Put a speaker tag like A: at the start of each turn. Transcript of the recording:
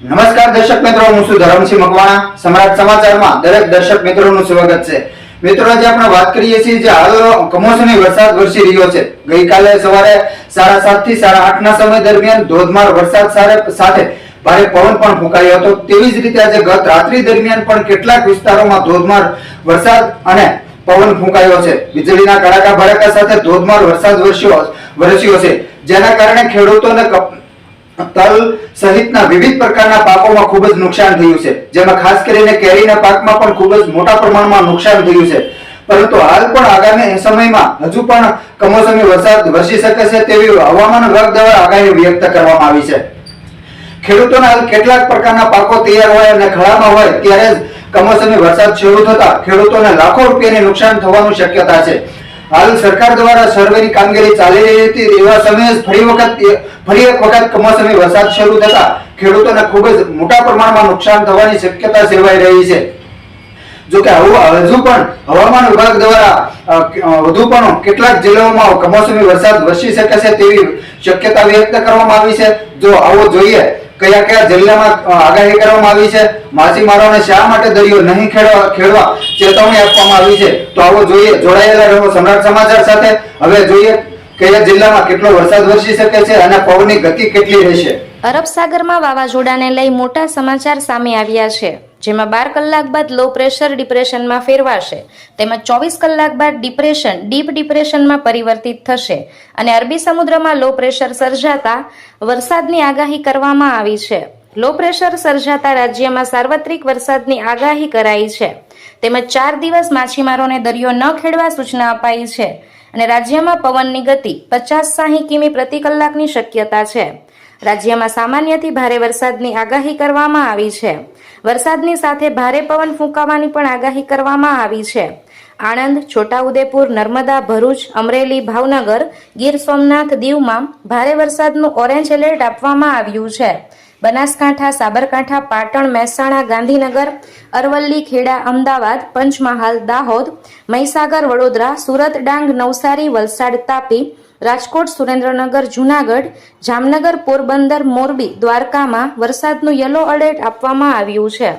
A: નમસ્કાર દર્શક મિત્રો, હું છું ધરમસિંહ મકવાણા. સમ્રાટ સમાચારમાં દરેક દર્શક મિત્રોનું સ્વાગત છે. મિત્રો, આજે આપણે વાત કરીએ છીએ જે હાલ કમોસમી વરસાદ વરસી રહ્યો છે. ગઈકાલે સવારે સાડા સાતથી સાડા આઠ ના સમય દરમિયાન ધોધમાર વરસાદ સાથે ભારે પવન પણ ફૂંકાયો હતો. તેવી જ રીતે આજે ગત રાત્રિ દરમિયાન પણ કેટલાક વિસ્તારોમાં ધોધમાર વરસાદ અને પવન ફૂંકાયો છે. વીજળીના કડાકા ભડાકા સાથે ધોધમાર વરસાદ વરસ્યો વરસ્યો છે. જેના કારણે ખેડૂતોને તલ સહિતના વિવિધ પ્રકારના પાકોમાં ખૂબ જ નુકસાન થયું છે. જેમાં ખાસ કરીને કેરીના પાકમાં પણ ખૂબ જ મોટા પ્રમાણમાં નુકસાન થયું છે. પરંતુ હાલ પણ આગામી સમયમાં હજુ પણ કમોસમી વરસાદ વરસી શકે છે તેવી હવામાન વિભાગ દ્વારા આગાહી વ્યક્ત કરવામાં આવી છે. ખેડૂતોના હાલ કેટલાક પ્રકારના પાકો તૈયાર હોય અને ખળામાં હોય ત્યારે જ કમોસમી વરસાદ શરૂ થતા ખેડૂતોને લાખો રૂપિયાની નુકસાન થવાની શક્યતા છે. હાલ સરકાર દ્વારા સર્વેની કામગીરી ચાલી રહી હતી એવા સમયે ફરી વખત ફરી એક વખત કમોસમી વરસાદ શરૂ થતા ખેડૂતોને ખૂબ જ મોટા પ્રમાણમાં નુકસાન થવાની શક્યતા સેવાઈ રહી છે. જો કે હજુ પણ હવામાન વિભાગ દ્વારા વધુ પણ કેટલાક જિલ્લાઓમાં કમોસમી વરસાદ વરસી શકે છે તેવી શક્યતા વ્યક્ત કરવામાં આવી છે. જો આવો જોઈએ કયા કયા જિલ્લામાં આગાહી કરવામાં આવી છે? માછીમારોને શા માટે દરિયો નહીં ખેડવા ખેડવા ચેતવણી આપવામાં આવી છે? તો આવો જોઈએ. જોડાયેલા રહો સમ્રાટ સમાચાર સાથે. હવે જોઈએ કયા જિલ્લામાં કેટલો વરસાદ વરસી શકે છે અને પવનની ગતિ કેટલી રહેશે?
B: અરબ સાગરમાં વાવાઝોડાને લઈ મોટા સમાચાર સામે આવ્યા છે. જેમાં બાર કલાક બાદ લો પ્રેશર ડિપ્રેશનમાં ફેરવાશે. તેમજ ચોવીસ કલાક બાદ ડિપ્રેશન ડીપ ડિપ્રેશનમાં પરિવર્તિત થશે. અને અરબી સમુદ્રમાં લો પ્રેશર સર્જાતા વરસાદની આગાહી કરવામાં આવી છે. લો પ્રેશર સર્જાતા રાજ્યમાં સાર્વત્રિક વરસાદની આગાહી કરાઈ છે. તેમજ ચાર દિવસ માછીમારોને દરિયો ન ખેડવા સૂચના અપાઈ છે. અને રાજ્યમાં પવનની ગતિ પચાસ સાહીઠ કિમી પ્રતિ કલાકની શક્યતા છે. રાજ્યમાં સામાન્યથી ભારે વરસાદની આગાહી કરવામાં આવી છે. વરસાદની સાથે ભારે પવન ફૂંકાવાની પણ આગાહી કરવામાં આવી છે. આણંદ, છોટાઉદેપુર, નર્મદા, ભરૂચ, અમરેલી, ભાવનગર, ગીર સોમનાથ, દીવમાં ભારે વરસાદનું ઓરેન્જ એલર્ટ આપવામાં આવ્યું છે. બનાસકાંઠા, સાબરકાંઠા, પાટણ, મહેસાણા, ગાંધીનગર, અરવલ્લી, ખેડા, અમદાવાદ, પંચમહાલ, દાહોદ, મહીસાગર, વડોદરા, સુરત, ડાંગ, નવસારી, વલસાડ, તાપી, રાજકોટ, સુરેન્દ્રનગર, જૂનાગઢ, જામનગર, પોરબંદર, મોરબી, દ્વારકામાં વરસાદનું યલો એલર્ટ આપવામાં આવ્યું છે.